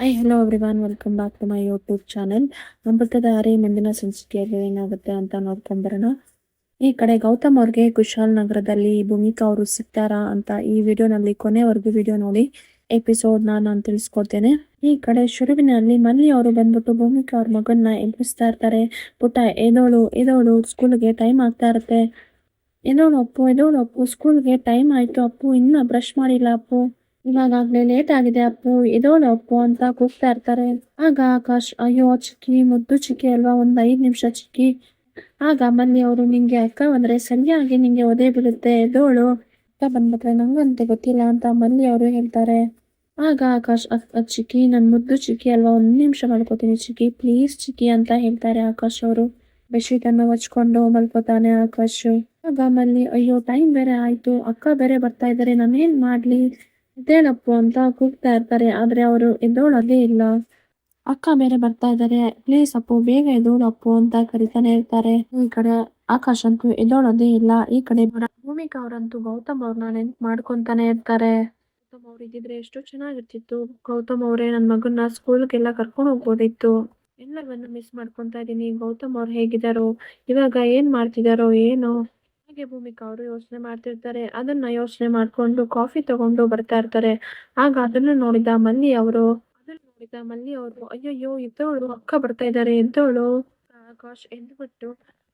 Hi hello everyone welcome back to my YouTube channel ಅಮೃತದ ದಾರಿ ಮುಂದಿನ ಸಂಸ್ಕೃತಿಯಲ್ಲಿ ಏನಾಗುತ್ತೆ ಅಂತ ನೋಡ್ಕೊಂಡ್ಬರೋಣ ಈ ಕಡೆ ಗೌತಮ್ ಅವ್ರಿಗೆ ಕುಶಾಲ್ ನಗರದಲ್ಲಿ ಭೂಮಿಕಾ ಅವರು ಸಿಗ್ತಾರಾ ಅಂತ ಈ ವಿಡಿಯೋನಲ್ಲಿ ಕೊನೆವರೆಗೂ ವಿಡಿಯೋ ನೋಡಿ ಎಪಿಸೋಡ್ನ ನಾನು ತಿಳಿಸ್ಕೊಡ್ತೇನೆ. ಈ ಕಡೆ ಶುರುವಿನಲ್ಲಿ ಮಲ್ಲಿ ಅವರು ಬಂದ್ಬಿಟ್ಟು ಭೂಮಿಕಾ ಅವ್ರ ಮಗನ್ನ ಎಬ್ಬಿಸ್ತಾ ಇರ್ತಾರೆ. ಪುಟ್ಟ ಎದೋಳು ಎದೋಳು ಸ್ಕೂಲ್ಗೆ ಟೈಮ್ ಆಗ್ತಾ ಇರುತ್ತೆ. ಎದೋಳು ಅಪ್ಪು ಎದೋಳು ಅಪ್ಪು ಸ್ಕೂಲ್ಗೆ ಟೈಮ್ ಆಯ್ತು. ಅಪ್ಪು ಇನ್ನ ಬ್ರಷ್ ಮಾಡಿಲ್ಲ ಅಪ್ಪು. ಇವಾಗಾಗ್ಲೇ ಲೇಟ್ ಆಗಿದೆ ಅಪ್ಪು. ಇದೋಳು ಅಪ್ಪು ಅಂತ ಕೂಗ್ತಾ ಇರ್ತಾರೆ. ಆಗ ಆಕಾಶ್, ಅಯ್ಯೋ, ಚಿಕ್ಕಿ, ಮುದ್ದು ಚಿಕ್ಕಿ ಅಲ್ವಾ? ಒಂದ್ ಐದ್ ನಿಮಿಷ ಚಿಕ್ಕಿ. ಆಗ ಮಲ್ಲಿ ಅವರು, ನಿಂಗೆ ಅಕ್ಕ ಬಂದ್ರೆ ಸರಿಯಾಗಿ ನಿಂಗೆ ಒದೆ ಬೀಳುತ್ತೆ ಎದೋಳು ಅಕ್ಕ ಬಂದ್ಬಿಟ್ರೆ ನಂಗಂತೆ ಗೊತ್ತಿಲ್ಲ ಅಂತ ಮಲ್ಲಿ ಅವರು ಹೇಳ್ತಾರೆ. ಆಗ ಆಕಾಶ್ ಚಿಕ್ಕಿ, ನನ್ ಮುದ್ದು ಚಿಕ್ಕಿ ಅಲ್ವಾ? ಒಂದ್ ನಿಮಿಷ ಮಲ್ಕೋತೀನಿ ಚಿಕ್ಕಿ. ಪ್ಲೀಸ್ ಚಿಕ್ಕಿ ಅಂತ ಹೇಳ್ತಾರೆ ಆಕಾಶ್ ಅವರು. ಬೆಡ್ಶೀಟ್ ಅನ್ನು ಹಚ್ಕೊಂಡು ಮಲ್ಕೋತಾನೆ ಆಕಾಶ್. ಆಗ ಮಲ್ಲಿ ಅಯ್ಯೋ, ಟೈಮ್ ಬೇರೆ ಆಯ್ತು. ಅಕ್ಕ ಬೇರೆ ಬರ್ತಾ ಇದಾರೆ. ನಾನೇನ್ ಮಾಡ್ಲಿ? ಇದೇನಪ್ಪು ಅಂತ ಕೂಗ್ತಾ ಇರ್ತಾರೆ ಆದ್ರೆ ಅವರು ಎದ್ದೋಳದೇ ಇಲ್ಲ. ಅಕ್ಕ ಬೇರೆ ಬರ್ತಾ ಇದ್ದಾರೆ ಪ್ಲೀಸ್ ಅಪ್ಪು, ಬೇಗ ಎದ್ದೋಳು ಅಂತ ಕರಿತಾನೆ ಇರ್ತಾರೆ. ಈ ಕಡೆ ಆಕಾಶ್ ಅಂತೂ ಎದ್ದೋಳೋದೇ ಇಲ್ಲ, ಈ ಕಡೆ ಭೂಮಿಕಾ ಅವರಂತೂ ಗೌತಮ್ ಅವ್ರನ್ನ ನೆನ್ಪ್ ಮಾಡ್ಕೊಂತಾನೆ ಇರ್ತಾರೆ. ಗೌತಮ್ ಅವ್ರು ಇದ್ದಿದ್ರೆ ಎಷ್ಟು ಚೆನ್ನಾಗಿರ್ತಿತ್ತು. ಗೌತಮ್ ಅವರೇ ನನ್ನ ಮಗನ್ನ ಸ್ಕೂಲ್ಗೆಲ್ಲ ಕರ್ಕೊಂಡು ಹೋಗ್ಬೋದಿತ್ತು. ಎಲ್ಲವನ್ನು ಮಿಸ್ ಮಾಡ್ಕೊಂತಾ ಇದೀನಿ ಗೌತಮ್ ಅವ್ರು ಹೇಗಿದ್ದಾರೋ ಇವಾಗ ಏನ್ ಮಾಡ್ತಿದಾರೋ, ಏನೋ. ಹಾಗೆ ಭೂಮಿಕ ಅವರು ಯೋಚನೆ ಮಾಡ್ತಿರ್ತಾರೆ ಅದನ್ನ ಯೋಚನೆ ಮಾಡ್ಕೊಂಡು ಕಾಫಿ ತಗೊಂಡು ಬರ್ತಾ ಇರ್ತಾರೆ. ಆಗ ಅದನ್ನ ನೋಡಿದ ಮಲ್ಲಿ ಅವರು, ಅದನ್ನ ನೋಡಿದ ಮಲ್ಲಿ ಅವರು, ಅಯ್ಯಯ್ಯೋ ಇದ್ದವಳು ಅಕ್ಕ ಬರ್ತಾ ಇದ್ದಾರೆ ಎದ್ದವಳು ಆಕಾಶ್ ಎದ್ಬಿಟ್ಟು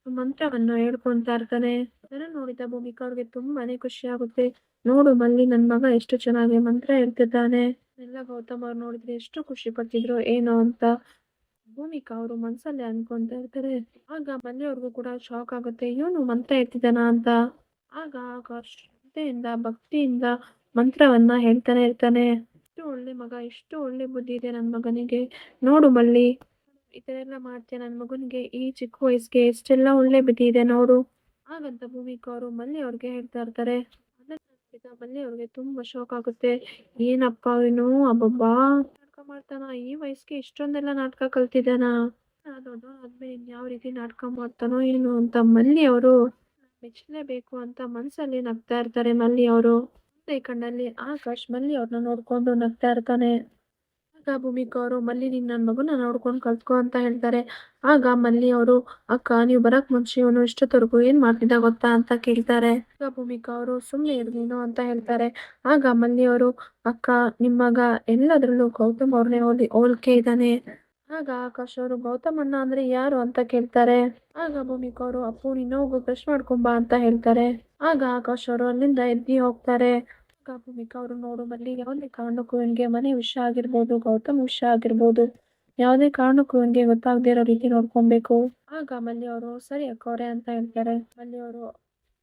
ಮಂತ್ರವನ್ನು ಹೇಳ್ಕೊಂತಾ ಇರ್ತಾನೆ. ಅದನ್ನ ನೋಡಿದ ಭೂಮಿಕಾ ಅವ್ರಿಗೆ ತುಂಬಾನೇ ಖುಷಿ ಆಗುತ್ತೆ. ನೋಡು ಮಲ್ಲಿ ನನ್ ಮಗ ಎಷ್ಟು ಚೆನ್ನಾಗಿ ಮಂತ್ರ ಹೇಳ್ತಿದ್ದಾನೆ. ಎಲ್ಲ ಗೌತಮ್ ಅವ್ರು ನೋಡಿದ್ರೆ ಎಷ್ಟು ಖುಷಿ ಪಡ್ತಿದ್ರು, ಏನೋ ಅಂತ. ಭೂಮಿಕಾ ಅವರು ಮನ್ಸಲ್ಲಿ ಅನ್ಕೊಂತ ಇರ್ತಾರೆ, ಆಗ ಮನೆಯವ್ರಿಗೂ ಕೂಡ ಶಾಕ್ ಆಗುತ್ತೆ. ಇವನು ಮಂತ್ರ ಎತ್ತಿದಾನ ಅಂತ? ಆಗ ಶ್ರದ್ಧೆಯಿಂದ, ಭಕ್ತಿಯಿಂದ ಮಂತ್ರವನ್ನ ಹೇಳ್ತಾನೆ ಇರ್ತಾನೆ. ಎಷ್ಟು ಒಳ್ಳೆ ಮಗ ಎಷ್ಟು ಒಳ್ಳೆ ಬುದ್ಧಿ ಇದೆ ನನ್ನ ಮಗನಿಗೆ. ನೋಡು ಮಲ್ಲಿ, ಈ ತರ ಎಲ್ಲ ಮಾಡ್ತೀಯ ನನ್ನ ಮಗನಿಗೆ. ಈ ಚಿಕ್ಕ ವಯಸ್ಸಿಗೆ ಎಷ್ಟೆಲ್ಲ ಒಳ್ಳೆ ಬುದ್ಧಿ ಇದೆ ನೋಡು. ಹಾಗಂತ ಭೂಮಿಕಾ ಅವರು ಮಲ್ಲಿ ಅವ್ರಿಗೆ ಹೇಳ್ತಾ ಇರ್ತಾರೆ. ಮಲ್ಲಿ ಅವ್ರಿಗೆ ತುಂಬಾ ಶಾಕ್ ಆಗುತ್ತೆ. ಏನಪ್ಪ ಇವನು ಅಬ್ಬಬ್ಬಾ. ಮಾಡ್ತಾನ? ಈ ವಯಸ್ಸಿಗೆ ಇಷ್ಟೊಂದೆಲ್ಲ ನಾಟಕ ಕಲ್ತಿದ್ದಾನ? ದೊಡ್ಡವನಾದ್ಮೇಲೆ ಇನ್ಯಾವ ರೀತಿ ನಾಟಕ ಮಾಡ್ತಾನೋ ಏನು ಅಂತ ಮಲ್ಲಿ ಅವರು ಮೆಚ್ಚಲೇಬೇಕು ಅಂತ ಮನ್ಸಲ್ಲಿ ನಗ್ತಾ ಇರ್ತಾರೆ ಮಲ್ಲಿ ಅವರು. ಮುಂದೆ ಕಣ್ಣಲ್ಲಿ ಆಕಾಶ್ ಮಲ್ಲಿ ಅವ್ರನ್ನ ನೋಡ್ಕೊಂಡು ನಗ್ತಾ ಇರ್ತಾನೆ. ಆಗ ಭೂಮಿಕಾ ಅವರು, ಮಲ್ಲಿ ನೀನು ನನ್ನ ಮಗುನ ನೋಡ್ಕೊಂಡು ಕಲ್ತ್ಕೊ ಅಂತ ಹೇಳ್ತಾರೆ. ಆಗ ಮಲ್ಲಿ ಅವರು, ಅಕ್ಕ, ನೀವು ಬರಕ್ ಮುಂಚೆ ಇವನು ಇಷ್ಟೊತ್ತವರೆಗೂ ಏನ್ ಮಾಡ್ತಿದ್ದ ಗೊತ್ತಾ ಅಂತ ಕೇಳ್ತಾರೆ. ಆಗ ಭೂಮಿಕಾ ಅವರು ಇರು ನೀನು ಅಂತ ಹೇಳ್ತಾರೆ. ಆಗ ಮಲ್ಲಿ ಅವರು, ಅಕ್ಕ ಮಗ ಎಲ್ಲದ್ರಲ್ಲೂ ಗೌತಮ್ ಅವ್ರನ್ನೇ ಹೋಲಿ ಹೋಲಿಕೆ ಇದ್ದಾನೆ. ಆಗ ಆಕಾಶ್ ಅವರು, ಗೌತಮ್ ಅಣ್ಣ ಅಂದ್ರೆ ಯಾರು ಅಂತ ಕೇಳ್ತಾರೆ. ಆಗ ಭೂಮಿಕಾ ಅವರು, ಅಪ್ಪು, ನೀನು ಹೋಗು, ಬ್ರಷ್ ಮಾಡ್ಕೊಂಬಾ ಅಂತ ಹೇಳ್ತಾರೆ. ಆಗ ಆಕಾಶ್ ಅವರು ಅಲ್ಲಿಂದ ಎದ್ದಿ ಹೋಗ್ತಾರೆ. ಭೂಮಿಕಾ ಅವರು ನೋಡು ಬಲ್ಲಿ ಯಾವುದೇ ಕಾರಣಕ್ಕೂ ನಿಮಗೆ ಮನೆ ವಿಷ ಆಗಿರ್ಬೋದು, ಗೌತಮ್ ವಿಷ ಆಗಿರ್ಬೋದು, ಯಾವುದೇ ಕಾರಣಕ್ಕೂ ಇವನಿಗೆ ಗೊತ್ತಾಗದೇ ಇರೋ ರೀತಿ ನೋಡ್ಕೊಬೇಕು. ಆಗ ಮಲ್ಲಿ ಅವರು, ಸರಿ ಅಕ್ಕವ್ರೆ ಅಂತ ಹೇಳ್ತಾರೆ. ಮಲ್ಲಿ ಅವರು,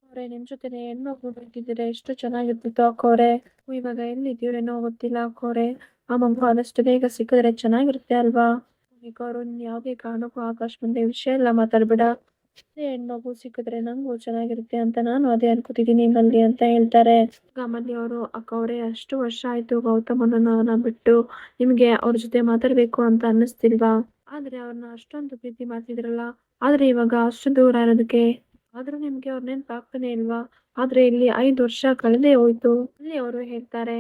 ಅವ್ರೆ, ನಿಮ್ ಜೊತೆನೆ ಹೆಣ್ಮಕ್ಳು ಬೇಕಿದ್ರೆ ಎಷ್ಟು ಚೆನ್ನಾಗಿರ್ತಿತ್ತು ಅಕ್ಕವ್ರೆ ಇವಾಗ ಎಲ್ಲಿದ್ದೀರೇನೋ ಗೊತ್ತಿಲ್ಲ ಅಕ್ಕವ್ರೆ ಆ ಮಗು ಆದಷ್ಟು ಬೇಗ ಸಿಕ್ಕಿದ್ರೆ ಚೆನ್ನಾಗಿರುತ್ತೆ ಅಲ್ವಾ? ಅವರು ಯಾವುದೇ ಕಾರಣಕ್ಕೂ ಆಕಾಶ್ ಮುಂದೆ ವಿಷಯ ಎಲ್ಲ ಮಾತಾಡ್ಬೇಡ. ಹೆಣ್ಮಗು ಸಿಕ್ಕಿದ್ರೆ ನಂಗೂ ಚೆನ್ನಾಗಿರುತ್ತೆ ಅಂತ ನಾನು ಅದೇ ಅನ್ಕೋತಿದ್ದೀನಿ ಮಲ್ಲಿ ಅಂತ ಹೇಳ್ತಾರೆ. ಗಮಲ್ಲಿ ಮಲ್ಲಿ ಅವರು, ಅಕ್ಕ ಅವರೇ, ಅಷ್ಟು ವರ್ಷ ಆಯ್ತು ಗೌತಮನ ಬಿಟ್ಟು ನಿಮ್ಗೆ ಅವ್ರ ಜೊತೆ ಮಾತಾಡ್ಬೇಕು ಅಂತ ಅನ್ನಿಸ್ತಿಲ್ವಾ? ಆದ್ರೆ ಅವ್ರನ್ನ ಅಷ್ಟೊಂದು ಪ್ರೀತಿ ಮಾಡ್ತಿದ್ರಲ್ಲ, ಆದ್ರೆ ಇವಾಗ ಅಷ್ಟು ದೂರ ಇರೋದಕ್ಕೆ? ಆದ್ರೂ ನಿಮ್ಗೆ ಅವ್ರ ನೆನ್ಪಾಗ್ತಾನೆ ಇಲ್ವಾ? ಆದ್ರೆ ಇಲ್ಲಿ ಐದು ವರ್ಷ ಕಳೆದೇ ಹೋಯ್ತು. ಅಲ್ಲಿ ಅವರು ಹೇಳ್ತಾರೆ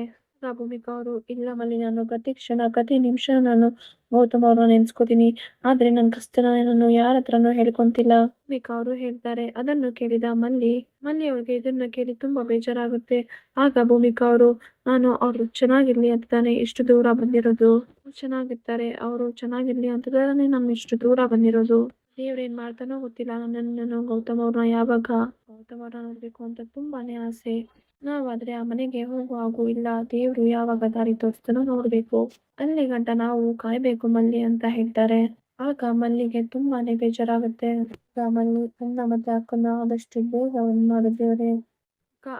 ಆಗ ಭೂಮಿಕಾ ಅವರು ಇಲ್ಲ ಮಲ್ಲಿ ನಾನು ಪ್ರತಿ ಕ್ಷಣ, ಪ್ರತಿ ನಿಮಿಷ ನಾನು ಗೌತಮ್ ಅವ್ರನ್ನ ನೆನ್ಸ್ಕೋತೀನಿ. ಆದ್ರೆ ನನ್ನ ಕಷ್ಟನ ನಾನು ಯಾರ ಹತ್ರನೂ ಹೇಳ್ಕೊಂತಿಲ್ಲ. ಭೂಮಿಕಾ ಅವರು ಹೇಳ್ತಾರೆ. ಅದನ್ನು ಕೇಳಿದ ಮಲ್ಲಿ ಮಲ್ಲಿ ಅವ್ರಿಗೆ ಇದನ್ನ ಕೇಳಿ ತುಂಬಾ ಬೇಜಾರಾಗುತ್ತೆ. ಆಗ ಭೂಮಿಕಾ ಅವರು ನಾನು, ಅವ್ರು ಚೆನ್ನಾಗಿರ್ಲಿ ಅಂತಾನೆ ತಾನೇ ಇಷ್ಟು ದೂರ ಬಂದಿರೋದು. ಚೆನ್ನಾಗಿರ್ತಾರೆ, ಅವರು ಚೆನ್ನಾಗಿರ್ಲಿ ಅಂತ ನಾನು ಇಷ್ಟು ದೂರ ಬಂದಿರೋದು. ದೇವ್ರೇನ್ ಮಾಡ್ತಾನೋ ಗೊತ್ತಿಲ್ಲ ನನ್ನನ್ನು ಗೌತಮ್ ಅವ್ರನ್ನ ಯಾವಾಗ. ಗೌತಮ್ ಅವ್ರನ್ನ ನೋಡ್ಬೇಕು ಅಂತ ತುಂಬಾನೇ ಆಸೆ. ನಾವಾದ್ರೆ ಆ ಮನೆಗೆ ಹೋಗುವ ಹಾಗೂ ಇಲ್ಲ, ದೇವ್ರು ಯಾವಾಗ ದಾರಿ ತೋರಿಸ್ತಾನೋ ನೋಡ್ಬೇಕು. ಅಲ್ಲಿ ಗಂಟ ನಾವು ಕಾಯ್ಬೇಕು ಮಲ್ಲಿ ಅಂತ ಹೇಳ್ತಾರೆ. ಆಗ ಮಲ್ಲಿಗೆ ತುಂಬಾನೇ ಬೇಜಾರಾಗುತ್ತೆ. ಮಲ್ಲಿ ಅಣ್ಣ ಮತ್ತೆ ಅಕ್ಕನ ಆದಷ್ಟು ಬೇಗ ಒಂದ್ ಮಾಡಿದ್ದೇವ್ರೆ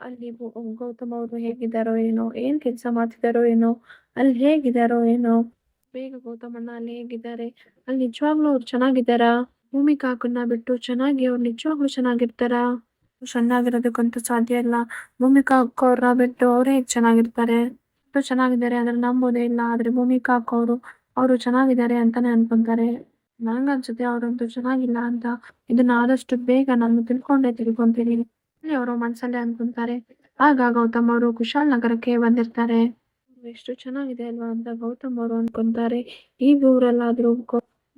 ಅಲ್ಲಿ ಗೌತಮ್ ಅವರು ಹೇಗಿದ್ದಾರೋ ಏನೋ, ಏನ್ ಕೆಲಸ ಮಾಡ್ತಿದಾರೋ ಏನೋ, ಅಲ್ಲಿ ಹೇಗಿದ್ದಾರೋ ಏನೋ. ಬೇಗ ಗೌತಮಣ್ಣ ಅಲ್ಲಿ ಹೇಗಿದ್ದಾರೆ? ಅಲ್ಲಿ ನಿಜವಾಗ್ಲೂ ಅವ್ರು ಚೆನ್ನಾಗಿದ್ದಾರಾ? ಭೂಮಿಕಾ ಅಕ್ಕನ್ನ ಬಿಟ್ಟು ಚೆನ್ನಾಗಿ ಅವ್ರು ನಿಜವಾಗ್ಲೂ ಚೆನ್ನಾಗಿರ್ತಾರಾ? ಚೆನ್ನಾಗಿರೋದಕ್ಕಂತೂ ಸಾಧ್ಯ ಇಲ್ಲ. ಭೂಮಿಕಾ ಅಕ್ಕ ಬಿಟ್ಟು ಅವರೇ ಚೆನ್ನಾಗಿರ್ತಾರೆ? ಎಷ್ಟು ಚೆನ್ನಾಗಿದ್ದಾರೆ ಅಂದ್ರೆ ನಂಬೋದೇ ಇಲ್ಲ. ಆದ್ರೆ ಭೂಮಿಕಾ ಅಕ್ಕ ಅವರು ಚೆನ್ನಾಗಿದ್ದಾರೆ ಅಂತಾನೆ ಅನ್ಕೊಂತಾರೆ. ನಂಗನ್ಸುತ್ತೆ ಅವ್ರಂತೂ ಚೆನ್ನಾಗಿಲ್ಲ ಅಂತ. ಇದನ್ನ ಆದಷ್ಟು ಬೇಗ ನಾನು ತಿಳ್ಕೊಂಡೇ, ತಿಳ್ಕೊಂತೀನಿ ಅಲ್ಲಿ ಅವರು ಮನ್ಸಲ್ಲೇ ಅನ್ಕೊಂತಾರೆ. ಆಗ ಗೌತಮ್ ಅವರು ಕುಶಾಲ್ ನಗರಕ್ಕೆ ಬಂದಿರ್ತಾರೆ. ಎಷ್ಟು ಚೆನ್ನಾಗಿದೆ ಅಲ್ವಾ ಅಂತ ಗೌತಮ್ ಅವರು ಅನ್ಕೊಂತಾರೆ. ಈ ಊರಲ್ಲಾದ್ರೂ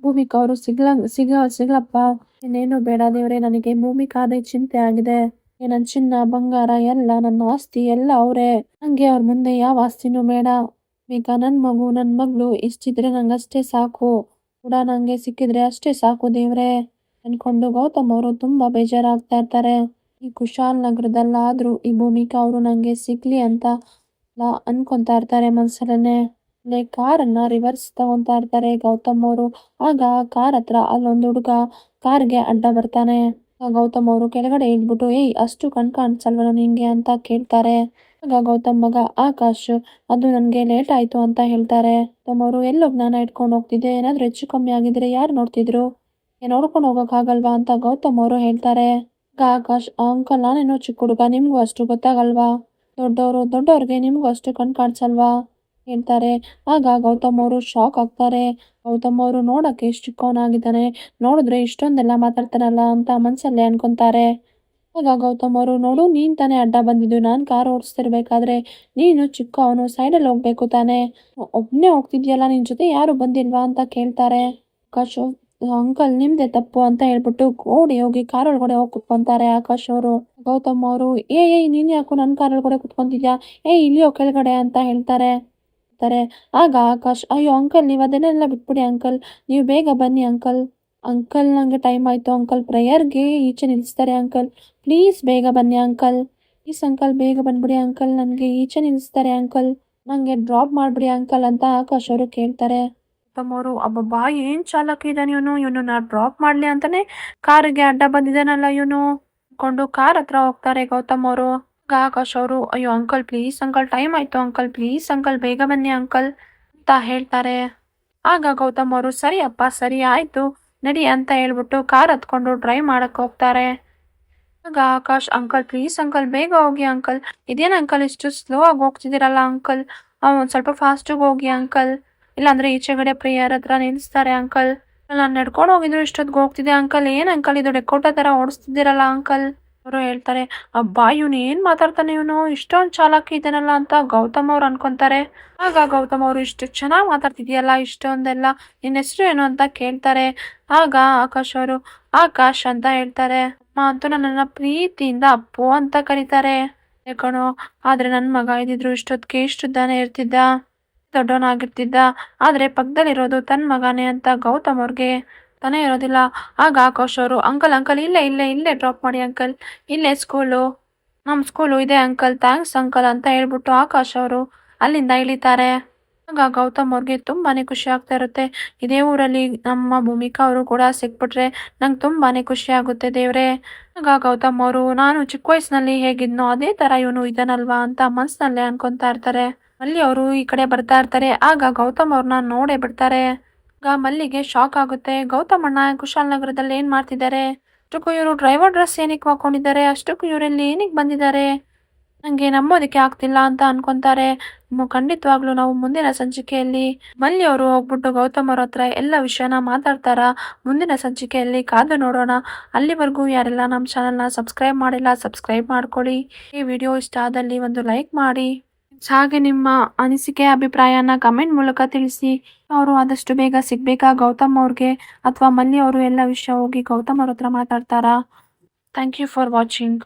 ಭೂಮಿಕಾ ಅವರು ಸಿಗ್ಲ, ಸಿಗ, ಸಿಗ್ಲಪ್ಪ. ಇನ್ನೇನು ಬೇಡ ದೇವ್ರೆ, ನನಗೆ ಭೂಮಿಕಾದೆ ಚಿಂತೆ ಆಗಿದೆ. ನನ್ನ ನನ್ ಚಿನ್ನ, ಬಂಗಾರ, ಎಲ್ಲ ನನ್ನ ಆಸ್ತಿ, ಎಲ್ಲ ಅವರೇ. ನಂಗೆ ಅವ್ರ ಮುಂದೆ ಯಾವ ಆಸ್ತಿನೂ ಬೇಡ. ಈಗ ನನ್ನ ಮಗು ನನ್ನ ಮಗಳು ಇಷ್ಟಿದ್ರೆ ನಂಗಷ್ಟೇ ಸಾಕು. ಕೂಡ ನಂಗೆ ಸಿಕ್ಕಿದ್ರೆ ಅಷ್ಟೇ ಸಾಕು ದೇವ್ರೆ. ಅನ್ಕೊಂಡು ಗೌತಮ್ ಅವರು ತುಂಬಾ ಬೇಜಾರಾಗ್ತಾ ಇರ್ತಾರೆ. ಈ ಕುಶಾಲ್ ನಗರದಲ್ಲಾದ್ರೂ ಈ ಭೂಮಿಕಾ ಅವರು ನಂಗೆ ಸಿಗ್ಲಿ ಅಂತ ಅನ್ಕೊಂತ ಇರ್ತಾರೆ ಮನ್ಸಲ್ಲೇ. ಕಾರನ್ನ ರಿವರ್ಸ್ ತಗೊಂತಾ ಇರ್ತಾರೆ ಗೌತಮ್ ಅವರು. ಆಗ ಕಾರ್ ಹತ್ರ ಅಲ್ಲೊಂದು ಹುಡುಗ ಕಾರ್ಗೆ ಅಡ್ಡ ಬರ್ತಾನೆ. ಗೌತಮ್ ಅವರು ಕೆಳಗಡೆ ಇಳ್ಬಿಟ್ಟು ಏಯ್, ಅಷ್ಟು ಕಣ್ ಕಾಣಿಸಲ್ವಲ್ಲ ನಿಂಗೆ? ಅಂತ ಕೇಳ್ತಾರೆ. ಆಗ ಗೌತಮ್ ಮಗ ಆಕಾಶ್ ಅದು ನನಗೆ ಲೇಟ್ ಆಯ್ತು ಅಂತ ಹೇಳ್ತಾರೆ. ಗೌತಮ್ ಅವರು ಎಲ್ಲೋ ಜ್ಞಾನ ಇಟ್ಕೊಂಡು ಹೋಗ್ತಿದ್ದೆ. ಏನಾದ್ರೂ ಹೆಚ್ಚು ಕಮ್ಮಿ ಆಗಿದ್ರೆ ಯಾರು ನೋಡ್ತಿದ್ರು? ನೋಡ್ಕೊಂಡು ಹೋಗಕ್ ಆಗಲ್ವಾ? ಅಂತ ಗೌತಮ್ ಅವರು ಹೇಳ್ತಾರೆ. ಆಗ ಆಕಾಶ್ ಅಂಕಲ್ ನಾನೇನೋ ಚಿಕ್ಕ ಹುಡುಗ, ನಿಮ್ಗೂ ಅಷ್ಟು ಗೊತ್ತಾಗಲ್ವಾ? ದೊಡ್ಡವರು, ದೊಡ್ಡವ್ರಿಗೆ ನಿಮ್ಗೂ ಅಷ್ಟು ಕಣ್ ಕಾಣಿಸಲ್ವಾ? ಹೇಳ್ತಾರೆ. ಆಗ ಗೌತಮ್ ಅವರು ಶಾಕ್ ಆಗ್ತಾರೆ. ಗೌತಮ್ ಅವರು ನೋಡಕ್ಕೆ ಎಷ್ಟು ಚಿಕ್ಕವನಾಗಿದ್ದಾನೆ. ನೋಡಿದ್ರೆ ಇಷ್ಟೊಂದೆಲ್ಲ ಮಾತಾಡ್ತಾನಲ್ಲ ಅಂತ ಮನ್ಸಲ್ಲೇ ಅನ್ಕೊಂತಾರೆ. ಆಗ ಗೌತಮ್ ಅವರು, ನೋಡು, ನೀನ್ ತಾನೇ ಅಡ್ಡ ಬಂದಿದ್ದು. ನಾನು ಕಾರ್ ಓಡಿಸ್ತಿರ್ಬೇಕಾದ್ರೆ ನೀನು ಚಿಕ್ಕವನು ಸೈಡಲ್ಲಿ ಹೋಗ್ಬೇಕು ತಾನೆ. ಒಬ್ನೇ ಹೋಗ್ತಿದ್ಯಲ್ಲ ನಿನ್ ಜೊತೆ, ಯಾರು ಬಂದಿಲ್ವಾ ಅಂತ ಕೇಳ್ತಾರೆ. ಆಕಾಶ್ ಅಂಕಲ್, ನಿಮ್ದೆ ತಪ್ಪು ಅಂತ ಹೇಳ್ಬಿಟ್ಟು ಓಡಿ ಹೋಗಿ ಕಾರ್ ಒಳಗಡೆ ಹೋಗಿ ಕುತ್ಕೊಂತಾರೆ ಆಕಾಶ್ ಅವರು. ಗೌತಮ್ ಅವರು, ಏ ಏ, ನೀನ್ ಯಾಕೋ ನನ್ನ ಕಾರ್ ಒಳಗಡೆ ಕುತ್ಕೊಂತಿದ್ಯಾ? ಏ, ಇಲ್ಲಿಯೋ ಕೆಳಗಡೆ ಅಂತ ಹೇಳ್ತಾರೆ. ಹೇಳ್ತಾರೆ, ಆಗ ಆಕಾಶ್, ಅಯ್ಯೋ ಅಂಕಲ್ ನೀವು ಅದನ್ನೆಲ್ಲ ಬಿಟ್ಬಿಡಿ ಅಂಕಲ್ ನೀವು ಬೇಗ ಬನ್ನಿ ಅಂಕಲ್ ಅಂಕಲ್ ನಂಗೆ ಟೈಮ್ ಆಯ್ತು ಅಂಕಲ್ ಪ್ರೇಯರ್ಗೆ ಈಚೆ ನಿಲ್ಲಿಸ್ತಾರೆ ಅಂಕಲ್ ಪ್ಲೀಸ್ ಬೇಗ ಬನ್ನಿ ಅಂಕಲ್ ಪ್ಲೀಸ್ ಅಂಕಲ್ ಬೇಗ ಬಂದ್ಬಿಡಿ ಅಂಕಲ್ ನನಗೆ ಈಚೆ ನಿಲ್ಲಿಸ್ತಾರೆ ಅಂಕಲ್ ನನಗೆ ಡ್ರಾಪ್ ಮಾಡ್ಬಿಡಿ ಅಂಕಲ್ ಅಂತ ಆಕಾಶ್ ಅವರು ಕೇಳ್ತಾರೆ. ತಮ್ಮವರು ಅಬ್ಬಬ್ಬಾ, ಏನು ಚಾಲಕ ಇದ್ದಾನೆ ಇವನು? ಇವನು ನಾ ಡ್ರಾಪ್ ಮಾಡ್ಲಿ ಅಂತಾನೆ ಕಾರಿಗೆ ಅಡ್ಡ ಬಂದಿದ್ದಾನಲ್ಲ ಇವನು? ಕೊಂಡು ಕಾರ್ ಹತ್ರ ಹೋಗ್ತಾರೆ ಗೌತಮ್ ಅವರು. ಆಕಾಶ್ ಅವರು ಅಯ್ಯೋ, ಅಂಕಲ್ ಪ್ಲೀಸ್ ಅಂಕಲ್ ಟೈಮ್ ಆಯ್ತು, ಅಂಕಲ್ ಪ್ಲೀಸ್ ಅಂಕಲ್, ಬೇಗ ಬನ್ನಿ, ಅಂಕಲ್, ಅಂತ ಹೇಳ್ತಾರೆ. ಆಗ ಗೌತಮ್ ಅವರು, ಸರಿ ಅಪ್ಪ, ಸರಿ ಆಯ್ತು, ನಡಿ ಅಂತ ಹೇಳ್ಬಿಟ್ಟು ಕಾರ್ ಹತ್ಕೊಂಡು ಡ್ರೈವ್ ಮಾಡಕ್ ಹೋಗ್ತಾರೆ. ಆಗ ಆಕಾಶ್, ಅಂಕಲ್ ಪ್ಲೀಸ್ ಅಂಕಲ್, ಬೇಗ ಹೋಗಿ, ಅಂಕಲ್, ಇದೇನು ಅಂಕಲ್, ಇಷ್ಟು ಸ್ಲೋ ಆಗಿ ಹೋಗ್ತಿದ್ದೀರಲ್ಲ, ಅಂಕಲ್ ಒಂದು ಸ್ವಲ್ಪ ಫಾಸ್ಟಾಗಿ ಹೋಗಿ, ಅಂಕಲ್, ಇಲ್ಲಾಂದ್ರೆ ಈಚೆಗಡೆ ಪ್ರಿಯರ್ ಹತ್ರ ನಿಲ್ಲಿಸ್ತಾರೆ ಅಂಕಲ್. ನಾನು ನಡ್ಕೊಂಡು ಹೋಗಿದ್ರು, ಇಷ್ಟೊತ್ತಿಗೆ ಹೋಗ್ತಿದ್ದೆ, ಅಂಕಲ್, ಏನ್ ಅಂಕಲ್, ಇದು ಡೆಕೋಟ ತರ ಓಡಿಸ್ತಿದ್ದೀರಲ್ಲ, ಅಂಕಲ್? ಅವರು ಹೇಳ್ತಾರೆ, ಅಬ್ಬಾ, ಇವನು ಏನ್ ಮಾತಾಡ್ತಾನೆ ಇವನು? ಇಷ್ಟೊಂದು ಚಾಲಾಕಿ ಇದ್ದಾನಲ್ಲ ಅಂತ ಗೌತಮ್ ಅವ್ರು ಅನ್ಕೊಂತಾರೆ. ಆಗ ಗೌತಮ್ ಅವರು ಇಷ್ಟು ಚೆನ್ನಾಗಿ ಮಾತಾಡ್ತಿದ್ಯಲ್ಲ, ಇಷ್ಟೊಂದೆಲ್ಲ? ನಿನ್ನ ಹೆಸರು ಏನು ಅಂತ ಕೇಳ್ತಾರೆ. ಆಗ ಆಕಾಶ್ ಅವರು, ಆಕಾಶ್ ಅಂತ ಹೇಳ್ತಾರೆ. ಅಮ್ಮ ಅಂತೂ ನನ್ನನ್ನ ಪ್ರೀತಿಯಿಂದ ಅಪ್ಪು ಅಂತ ಕರೀತಾರೆ. ಕಣೋ, ಆದ್ರೆ ನನ್ ಮಗ ಇದ್ದಿದ್ರು ಇಷ್ಟೊತ್ತಿಗೆ ಇಷ್ಟುದ್ದಾನೆ ಇರ್ತಿದ್ದ? ದೊಡ್ಡವನಾಗಿರ್ತಿದ್ದ? ಆದ್ರೆ ಪಕ್ಕದಲ್ಲಿರೋದು ತನ್ನ ಮಗನೇ ಅಂತ ಗೌತಮ್ ಅವ್ರಿಗೆ. ತಾನೇ ಇರೋದಿಲ್ಲ. ಆಗ ಆಕಾಶ್ ಅವರು, ಅಂಕಲ್ ಅಂಕಲ್, ಇಲ್ಲೇ ಇಲ್ಲೇ ಇಲ್ಲೇ ಡ್ರಾಪ್ ಮಾಡಿ ಅಂಕಲ್. ಇಲ್ಲೇ ಸ್ಕೂಲು ನಮ್ಮ ಸ್ಕೂಲು ಇದೆ ಅಂಕಲ್ ಥ್ಯಾಂಕ್ಸ್ ಅಂಕಲ್ ಅಂತ ಹೇಳ್ಬಿಟ್ಟು ಆಕಾಶ್ ಅವರು ಅಲ್ಲಿಂದ ಇಳಿತಾರೆ. ಆಗ ಗೌತಮ್ ಅವ್ರಿಗೆ ತುಂಬಾನೇ ಖುಷಿ ಆಗ್ತಾ ಇರುತ್ತೆ. ಇದೇ ಊರಲ್ಲಿ ನಮ್ಮ ಭೂಮಿಕಾ ಅವರು ಕೂಡ ಸಿಕ್ಬಿಟ್ರೆ ನಂಗೆ ತುಂಬಾನೇ ಖುಷಿ ಆಗುತ್ತೆ ದೇವ್ರೆ. ಆಗ ಗೌತಮ್ ಅವರು, ನಾನು ಚಿಕ್ಕ ವಯಸ್ಸಿನಲ್ಲಿ ಹೇಗಿದ್ನೋ ಅದೇ ತರ ಇವನು ಇದನಲ್ವಾ ಅಂತ ಮನ್ಸಿನಲ್ಲೇ ಅನ್ಕೊಂತಾ ಇರ್ತಾರೆ. ಅಲ್ಲಿ ಅವರು ಈ ಕಡೆ ಬರ್ತಾ ಇರ್ತಾರೆ. ಆಗ ಗೌತಮ್ ಅವ್ರನ್ನ ನೋಡೇ ಬಿಡ್ತಾರೆ. ಆಗ ಮಲ್ಲಿಗೆ ಶಾಕ್ ಆಗುತ್ತೆ. ಗೌತಮ್ ಅಣ್ಣ ಕುಶಾಲ್ ನಗರದಲ್ಲಿ ಏನ್ ಮಾಡ್ತಿದ್ದಾರೆ? ಅಷ್ಟಕ್ಕೂ ಇವರು ಡ್ರೈವರ್ ಡ್ರೆಸ್ ಏನಕ್ಕೆ ಹಾಕೊಂಡಿದ್ದಾರೆ? ಅಷ್ಟಕ್ಕೂ ಇವರಲ್ಲಿ ಏನಕ್ಕೆ ಬಂದಿದ್ದಾರೆ? ನಂಗೆ ನಂಬೋದಕ್ಕೆ ಆಗ್ತಿಲ್ಲ ಅಂತ ಅನ್ಕೊಂತಾರೆ. ಖಂಡಿತವಾಗ್ಲು ನಾವು ಮುಂದಿನ ಸಂಚಿಕೆಯಲ್ಲಿ ಮಲ್ಲಿ ಅವರು ಹೋಗ್ಬಿಟ್ಟು ಗೌತಮ್ ಅವ್ರ ಹತ್ರ ಎಲ್ಲ ವಿಷಯನ ಮಾತಾಡ್ತಾರ? ಮುಂದಿನ ಸಂಚಿಕೆಯಲ್ಲಿ ಕಾದು ನೋಡೋಣ. ಅಲ್ಲಿವರೆಗೂ ಯಾರೆಲ್ಲ ನಮ್ಮ ಚಾನಲ್ನ ಸಬ್ಸ್ಕ್ರೈಬ್ ಮಾಡಿಲ್ಲ ಸಬ್ಸ್ಕ್ರೈಬ್ ಮಾಡ್ಕೊಳ್ಳಿ. ಈ ವಿಡಿಯೋ ಇಷ್ಟ ಆದಲ್ಲಿ ಒಂದು ಲೈಕ್ ಮಾಡಿ. ಹಾಗೆ ನಿಮ್ಮ ಅನಿಸಿಕೆ, ಅಭಿಪ್ರಾಯನ ಕಮೆಂಟ್ ಮೂಲಕ ತಿಳಿಸಿ. ಅವರು ಆದಷ್ಟು ಬೇಗ ಸಿಗ್ಬೇಕಾ? ಗೌತಮ್ ಅವ್ರಿಗೆ ಅಥವಾ ಮಲ್ಲಿ ಅವರು ಎಲ್ಲ ವಿಷಯ ಹೋಗಿ ಗೌತಮ್ ಅವ್ರ ಹತ್ರ ಮಾತಾಡ್ತಾರಾ? Thank you for watching